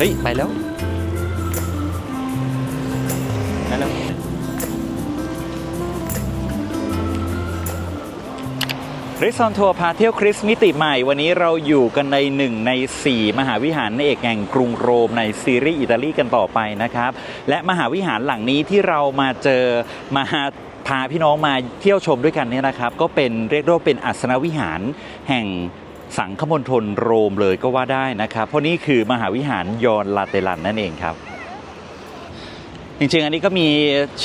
เฮ้ย ไปแล้วไปแล้วคริสซอนทัวร์พาเที่ยวคริสมิติใหม่ วันนี้เราอยู่กันในหนึ่งใน 4 มหาวิหารเอกแห่งกรุงโรมในซีรีส์อิตาลีกันต่อไปนะครับ และมหาวิหารหลังนี้ที่เรามาเจอมาพาพี่น้องมาเที่ยวชมด้วยกันเนี่ยนะครับ ก็เป็นเรียกได้ว่าเป็นอัศนวิหารแห่ง สังคมณฑลโรมเลยก็ว่าได้นะครับ เพราะนี่คือมหาวิหารยอนลาเตลันนั่นเองครับ จริงๆ อันนี้ก็มี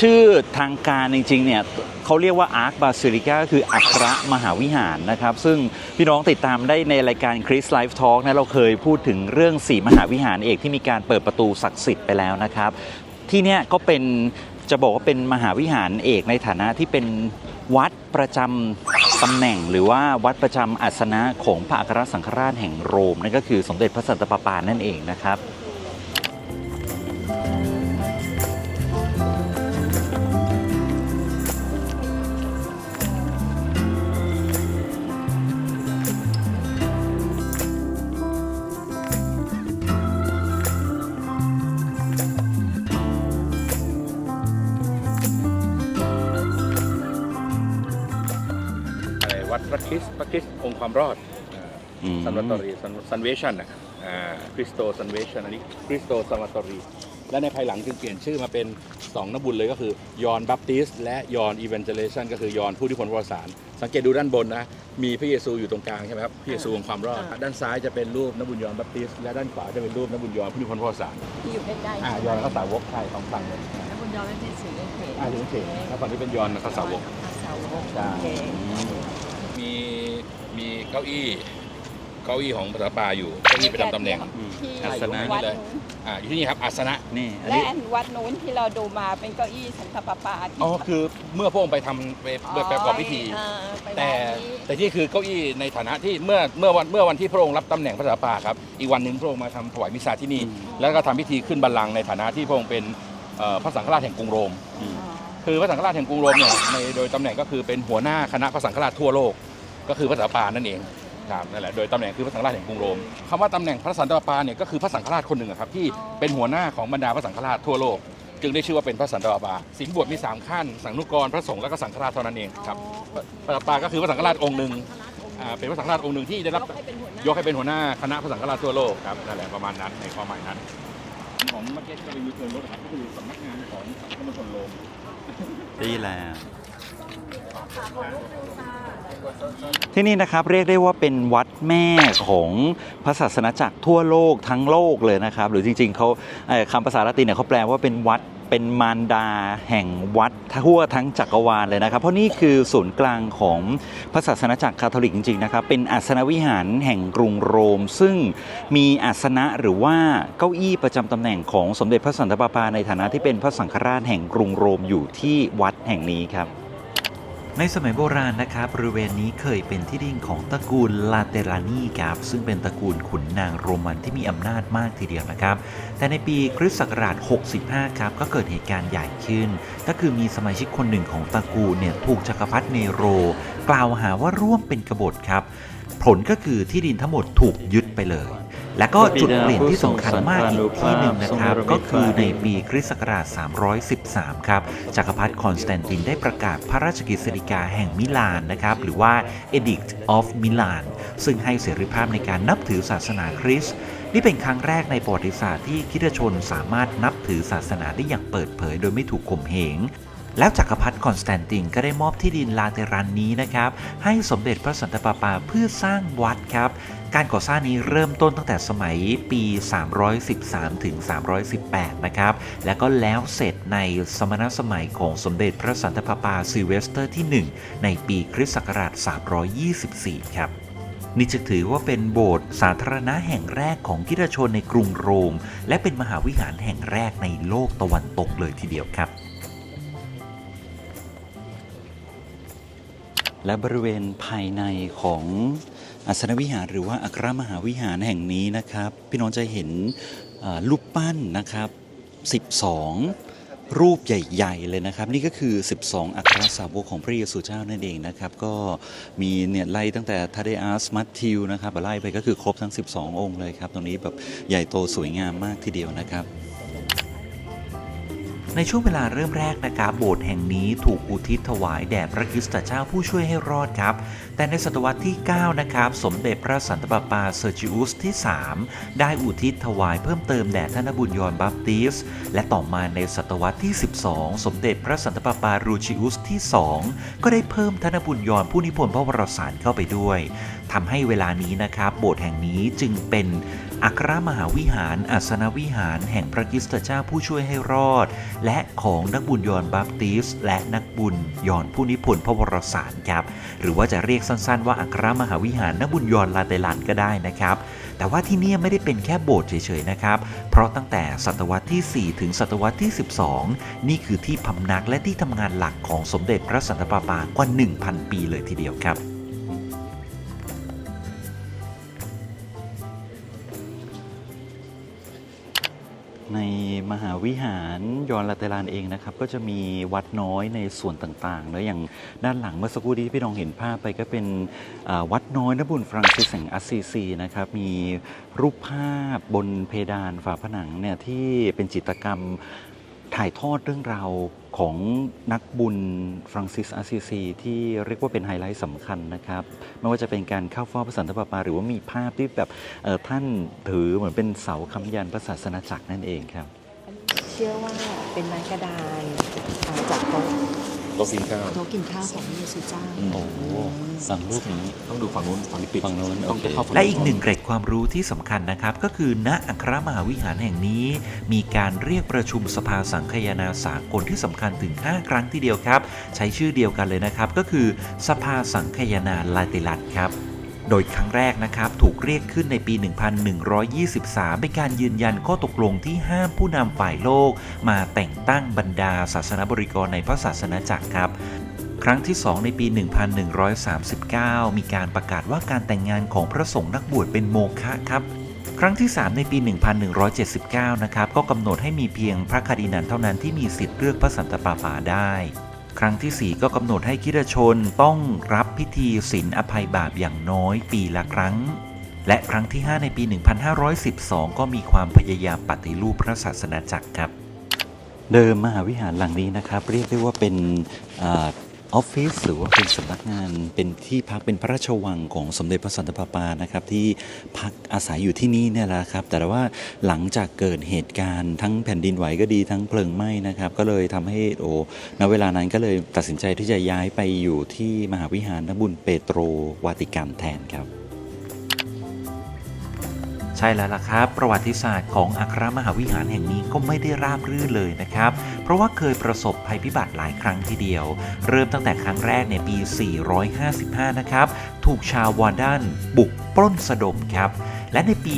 ชื่อทางการจริงๆเนี่ยเขาเรียกว่าอาร์คบาซิลิกาก็คืออัครมหาวิหารนะครับ ซึ่งพี่น้องติดตามได้ในรายการคริสไลฟ์ทอล์กนะเราเคยพูดถึงเรื่อง4มหาวิหารเอกที่มีการเปิดประตูศักดิ์สิทธิ์ไปแล้วนะครับ ที่เนี่ยก็เป็นจะบอกว่าเป็นมหาวิหารเอกในฐานะที่เป็นวัดประจำ ตำแหน่งหรือว่าวัดประจำอัสนะของพระอัครสังฆราชแห่งโรมนั่นก็คือสมเด็จพระสันตะปาปานั่นเองนะครับ รวัดพระคริสต์พระคริสต์องค์ความรอดอืมซันวัตอรีซันเวชันนะอ่าคริสโตซันเวชันอันนี้คริสโตซันวัตอรีและในภายหลังจึงเปลี่ยนชื่อมาเป็น2นบุญเลยก็คือยอนบัพติสและยอนอีเวนเจเลชันก็คือยอนผู้ที่พ้นวสารสังเกตดูด้านบนนะ มีพระเยซูอยู่ตรงกลางใช่ไหมครับพระเยซูองค์ความรอด ด้านซ้ายจะเป็นรูปนบุญยอนบัพติสและด้านขวาจะเป็นรูปนบุญยอนผู้ที่พ้นวสารที่อยู่ใกล้ๆอ่ายอนข้าสาวกใช่สองฝั่งเลยแล้วคุณยอมไม่เป็นสีเขตอ่าถึงเขตแล้วฝั่งนี้เป็นยอนข้าสาวกสาวกใช่โอเค มีมีเก้าอี้ เก้าอี้ของภาษาปาอยู่เก้าอี้ประจำตำแหน่งที่อาสนะ วัดเลยนู้นอ่าอยู่ที่นี่ครับอาสนะนี่อันและนี้ อันวัดนู้นที่เราดูมาเป็นเก้าอี้สันตะปาปาที่อ๋อคือเมื่อพระองค์ไปทำไปไปประกอบพิธี เออไปแต่วันนี้แต่ที่คือเก้าอี้ในฐานะที่เมื่อเมื่อวันเมื่อวันที่พระองค์รับตำแหน่งพระสาปาครับอีกวันหนึ่งพระองค์มาทำถวายมิสซาที่นี่ อืม แล้วก็ทำพิธีขึ้นบัลลังก์ในฐานะที่พระองค์เป็นเอ่อพระสังฆราชแห่งกรุงโรมอืมคือพระสังฆราชแห่งกรุงโรมเนี่ยในโดยตำแหน่งก็คือเป็นหัวหน้าคณะพระสังฆราชทั่วโลก ก็คือพระสันตปานั่นเองครับนั่นแหละโดยตำแหน่งคือพระสังฆราชแห่งกรุงโรมคำว่าตำแหน่งพระสันตะปาเนี่ยก็คือพระสังฆราชคนหนึ่งอะครับที่เป็นหัวหน้าของบรรดาพระสังฆราชทั่วโลก จึงได้ชื่อว่าเป็นพระสันตะปาสินบวชมีสามขั้น สังนุกรพระสงฆ์และก็สังฆราชเท่านั้นเองครับพระสันตะปาก็คือพระสังฆราชองค์หนึ่งอ่าเป็นพระสังฆราชองค์หนึ่งที่ได้รับยกให้เป็นหัวหน้าคณะพระสังฆราชทั่วโลกครับนั่นแหละประมาณนั้นในความหมายนั้นของเมื่อกี้ที่เรายูเทิร์นรถครับก็คือสำนักงานของสังฆมณฑลโรมดีแล้ว ที่นี่นะครับเรียกได้ว่าเป็นวัดแม่ของพระศาสนาจักรทั่วโลกทั้งโลกเลยนะครับ หรือจริง ๆเขาคำภาษาละตินเนี่ยเขาแปลว่าเป็นวัดเป็นมารดาแห่งวัดทั่วทั้งจักรวาลเลยนะครับ เพราะนี่คือศูนย์กลางของพระศาสนาจักรคาทอลิกจริงๆนะครับ เป็นอาสนวิหารแห่งกรุงโรม ซึ่งมีอาสนะหรือว่าเก้าอี้ประจำตำแหน่งของสมเด็จพระสันตะปาปาในฐานะที่เป็นพระสังฆราชแห่งกรุงโรมอยู่ที่วัดแห่งนี้ครับ ในสมัยโบราณนะครับบริเวณนี้เคยเป็นที่ดินของตระกูลลาเตรานีครับซึ่งเป็นตระกูลขุนนางโรมันที่มีอำนาจมากทีเดียวนะครับ แต่ในปีคริสต์ศักราช 65 ครับ ก็เกิดเหตุการณ์ใหญ่ขึ้น ก็คือมีสมาชิกคนหนึ่งของตระกูลเนี่ยถูกจักรพรรดิเนโร กล่าวหาว่าร่วมเป็นกบฏครับ ผลก็คือที่ดินทั้งหมดถูกยึดไปเลย และก็จุดเปลี่ยนที่สำคัญมากอีกที่หนึ่งนะครับ ก็คือในปีคริสต์ศักราช 313 ครับจักรพรรดิคอนสแตนตินได้ประกาศพระราชกฤษฎีกาแห่งมิลานนะครับหรือว่า Edict of Milan ซึ่งให้เสรีภาพในการนับถือศาสนาคริสต์นี่เป็นครั้งแรกในประวัติศาสตร์ที่คริสตชนสามารถนับถือศาสนาได้อย่างเปิดเผย โดยไม่ถูกข่มเหง แล้วจักรพรรดิคอนสแตนตินก็ได้มอบที่ดินลาเตรันนี้นะครับ ให้สมเด็จพระสันตะปาปาเพื่อสร้างวัดครับ การก่อสร้างนี้เริ่มต้นตั้งแต่สมัยปี 313 ถึง 318 นะครับ แล้วก็แล้วเสร็จในสมณสมัยของสมเด็จพระสันตะปาปาซิเวสเตอร์ที่ 1 ในปีคริสต์ศักราช 324 ครับนี่จะถือว่าเป็นโบสถ์สาธารณะแห่งแรกของคริสตชนในกรุงโรม และเป็นมหาวิหารแห่งแรกในโลกตะวันตกเลยทีเดียวครับ และบริเวณภายในของอาสนวิหาร หรือว่าอัครมหาวิหารแห่งนี้นะครับ พี่น้องจะเห็นรูปปั้นนะครับ 12 รูปใหญ่ ๆ เลยนะครับ นี่ก็คือ 12 อัครสาวกของพระเยซูเจ้านั่นเองนะครับ ก็มีเนี่ยไล่ตั้งแต่ทาเดอัสมัตทิวนะครับไล่ไปก็คือครบทั้ง 12 องค์เลยครับ ตรงนี้แบบใหญ่โตสวยงามมากทีเดียวนะครับ ในช่วงเวลาเริ่มแรกนะครับโบสถ์แห่งนี้ถูกอุทิศถวายแด่พระคริสตเจ้าผู้ช่วยให้รอดครับ แต่ในศตวรรษที่ 9 นะครับ สมเด็จพระสันตะปาปาเซอร์จิอุสที่ 3 ได้อุทิศถวายเพิ่มเติมแด่ท่านบุญยอนบัพติสต์และต่อมาในศตวรรษที่ 12 สมเด็จพระสันตะปาปารูชิอุสที่ 2 ก็ได้เพิ่มท่านบุญยอนผู้นิพนธ์พระวรสารเข้าไปด้วยทำให้เวลานี้นะครับโบสถ์แห่งนี้จึงเป็นอัครมหาวิหารอัสนวิหารแห่งพระคริสตเจ้าผู้ช่วยให้รอด และของนักบุญยอนบัพติสต์และนักบุญยอนผู้นิพนธ์พระวรสารครับ หรือว่าจะเรียกสั้นๆ ว่าอัครมหาวิหารนักบุญยอนลาเตลันก็ได้นะครับ แต่ว่าที่นี่ไม่ได้เป็นแค่โบสถ์เฉยๆนะครับ เพราะตั้งแต่ศตวรรษที่ 4 ถึงศตวรรษที่ 12 นี่คือที่พำนักและที่ทำงานหลักของสมเด็จพระสันตะปาปากว่า 1,000 ปีเลยทีเดียวครับ ในมหาวิหารยอนลาเตลานเองนะครับก็จะมีวัดน้อยในส่วนต่างๆเนอะอย่างด้านหลังเมื่อสักครู่ที่พี่น้องเห็นภาพไปก็เป็นวัดน้อยนบุญฟรังซิสแห่งอัสซีซีนะครับมีรูปภาพบนเพดานฝาผนังเนี่ยที่เป็นจิตรกรรมถ่ายทอดเรื่องราว ของนักบุญฟรังซิสอาซีซีที่เรียกว่าเป็นไฮไลท์สำคัญนะครับ ไม่ว่าจะเป็นการเข้าเฝ้าพระสันตะปาปา หรือว่ามีภาพที่แบบท่านถือเหมือนเป็นเสาคำยันพระศาสนาจักรนั่นเองครับ เชื่อว่าเป็นไม้กระดานจากโต๊ะ โต๊ะกินข้าว โต๊ะกินข้าวของพระเยซูเจ้าโอ้โหสั่งรูปนี้ ต้องดูฝั่งนู้นฝั่งนี้ปิดฝั่งนู้นต้องโอเคเข้าฝั่งและอีกหนึ่งเกร็ดความรู้ที่สำคัญนะครับ ก็คือณอัครมหาวิหารแห่งนี้ มีการเรียกประชุมสภาสังคายนาสากลที่สำคัญถึง 5 ครั้งทีเดียวครับ ใช้ชื่อเดียวกันเลยนะครับ ก็คือสภาสังคายนาลาติลัดครับ โดยครั้งแรกนะครับถูกเรียกขึ้นในปี 1123 เป็นการยืนยันข้อตกลงที่ห้ามผู้นำฝ่ายโลก มาแต่งตั้งบรรดาศาสนบริกรในพระศาสนาจักรครับครั้งที่ 2 ในปี 1139 มีการประกาศว่าการแต่งงานของพระสงฆ์นักบวชเป็นโมฆะครับ ครั้งที่ 3 ในปี 1179 นะครับ ก็กำหนดให้มีเพียงพระคดินันเท่านั้นที่มีสิทธิ์เลือกพระสันตะปาปาได้ ครั้งทีสี่ 4 ก็กำหนดให้คิรชนต้องรับพิธีศีลอภัยบาปอย่างน้อยปีละครั้ง และครั้งที่ 5 ในปี 1512 ก็มีความพยายามปฏิรูปพระศาสนาจักรครับ เดิมมหาวิหารหลังนี้นะครับ เรียกได้ว่าเป็น ออฟฟิศหรือว่าเป็นสำนักงานเป็นที่พักเป็นพระราชวังของสมเด็จพระสันตะปาปานะครับที่พักอาศัยอยู่ที่นี่เนี่ยแหละครับ แต่ว่าหลังจากเกิดเหตุการณ์ทั้งแผ่นดินไหวก็ดีทั้งเพลิงไหม้นะครับ ก็เลยทำให้โอ้ณเวลานั้นก็เลยตัดสินใจที่จะย้ายไปอยู่ที่มหาวิหารนบุญเปโตรวาติกันแทนครับ ใช่แล้วล่ะครับ ประวัติศาสตร์ของอัครมหาวิหารแห่งนี้ก็ไม่ได้ราบรื่นเลยนะครับ เพราะว่าเคยประสบภัยพิบัติหลายครั้งทีเดียว เริ่มตั้งแต่ครั้งแรกในปี 455 นะครับ ถูกชาววาดันบุกปล้นสะดมครับ และในปี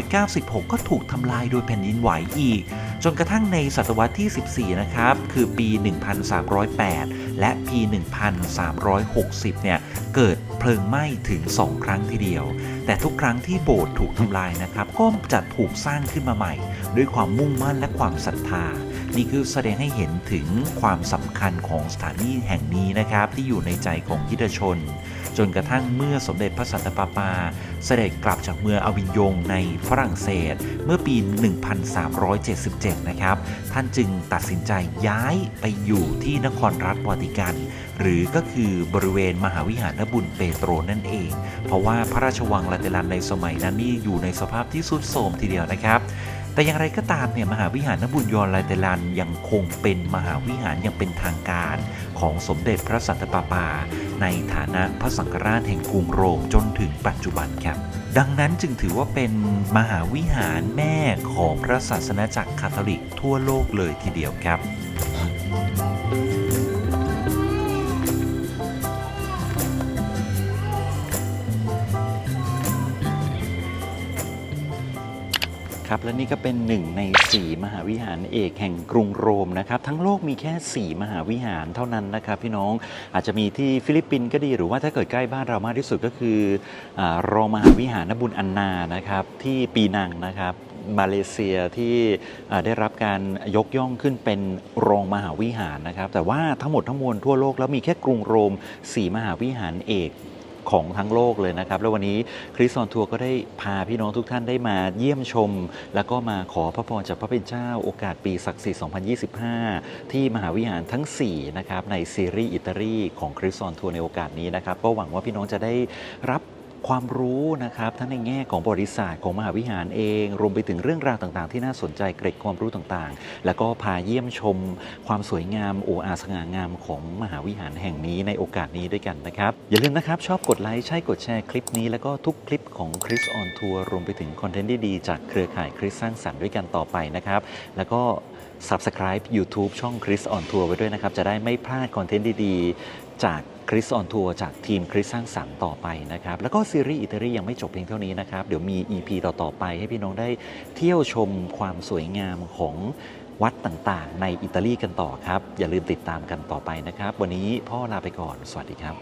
896 ก็ถูกทำลายโดยแผ่นดินไหวอีกจนกระทั่งในศตวรรษที่ 14 นะครับ คือปี 1308 และ ปี 1360 เนี่ย เกิดเพลิงไหม้ถึง 2 ครั้งทีเดียว แต่ทุกครั้งที่โบสถ์ถูกทำลายนะครับ ก็จะถูกสร้างขึ้นมาใหม่ ด้วยความมุ่งมั่นและความศรัทธา นี่คือแสดงให้เห็นถึงความสำคัญของสถานีแห่งนี้นะครับ ที่อยู่ในใจของคริสตชน จนกระทั่งเมื่อสมเด็จพระสันตะปาปา เสด็จกลับจากเมืองอวินยงในฝรั่งเศส เมื่อปี 1377 นะครับ ท่านจึงตัดสินใจย้ายไปอยู่ที่นครรัฐวาติกัน หรือก็คือบริเวณมหาวิหารบุญเปโตรนั่นเอง เพราะว่าพระราชวังลาเตลันในสมัยนั้นนี่อยู่ในสภาพที่สุดโทรมทีเดียวนะครับ แต่อย่างไรก็ตามเนี่ยมหาวิหารนบุญยอนลาเตลันยังคงเป็นมหาวิหารอย่างเป็นทางการของสมเด็จพระสันตะปาปา ในฐานะพระสังฆราชแห่งกรุงโรมจนถึงปัจจุบันครับ ดังนั้นจึงถือว่าเป็นมหาวิหารแม่ของพระศาสนาจักรคาทอลิกทั่วโลกเลยทีเดียวครับ ครับและนี่ก็เป็นหนึ่งใน 4 มหาวิหารเอกแห่งกรุงโรมนะครับทั้งโลกมีแค่ 4 มหาวิหารเท่านั้นนะครับพี่น้องอาจจะมีที่ฟิลิปปินส์ก็ดีหรือว่าถ้าเกิดใกล้บ้านเรามากที่สุดก็คืออรองมหาวิหารนบุญอันนานะครับที่ปีนังนะครับมาเลเซียที่ได้รับการยกย่องขึ้นเป็นรองมหาวิหารนะครับ แต่ว่าทั้งหมดทั้งมวลทั่วโลกแล้วมีแค่กรุงโรม 4 มหาวิหารเอก ของทั้งโลกเลยนะครับ แล้ววันนี้คริสตอนทัวร์ก็ได้พาพี่น้องทุกท่านได้มาเยี่ยมชม แล้วก็มาขอพระพรจากพระเป็นเจ้าโอกาสปีศักดิ์สิทธิ์ 2025 ที่มหาวิหารทั้ง 4 นะครับ ในซีรีส์อิตาลีของคริสตอนทัวร์ในโอกาสนี้นะครับ ก็หวังว่าพี่น้องจะได้รับ ความรู้นะครับทั้งในแง่ของประวัติศาสตร์ของมหาวิหารเอง รวมไปถึงเรื่องราวต่างๆ ที่น่าสนใจเกร็ดความรู้ต่างๆ แล้วก็พาเยี่ยมชม ความสวยงามโออาสง่างามของมหาวิหารแห่งนี้ในโอกาสนี้ด้วยกันนะครับอย่าลืมนะครับชอบกดไลค์ใช่กดแชร์คลิปนี้แล้วก็ทุกคลิปของคริสออนทัวร์รวมไปถึงคอนเทนต์ดีๆจากเครือข่ายคริสสร้างสรรค์ด้วยกันต่อไปนะครับแล้วก็ Subscribe YouTube ช่อง Chris on Tour ไว้ด้วยนะครับ จะได้ไม่พลาดคอนเทนต์ดีๆ จาก Chris on Tour จากทีมคริสสร้างสรรค์ต่อไปนะครับ แล้วก็ซีรีส์อิตาลียังไม่จบเพียงเท่านี้นะครับ เดี๋ยวมี EP ต่อ ๆ ไปให้พี่น้องได้เที่ยวชมความสวยงามของวัดต่างๆ ในอิตาลีกันต่อครับ อย่าลืมติดตามกันต่อไปนะครับ วันนี้พ่อลาไปก่อน สวัสดีครับ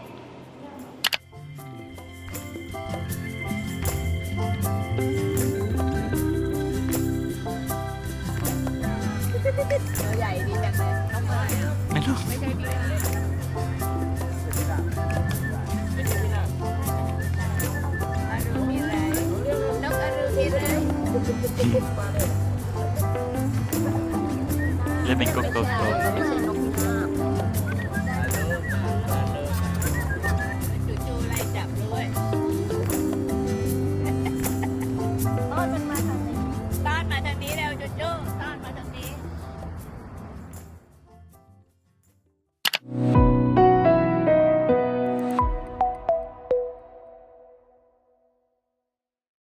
ตัวใหญ่ดีจังเลยนกอะไรอะไม่รู้ไม่ใช่บินเลยอารูมีอะไรนกอารูมีอะไรเล่นเป็นกบไม่ใช่นก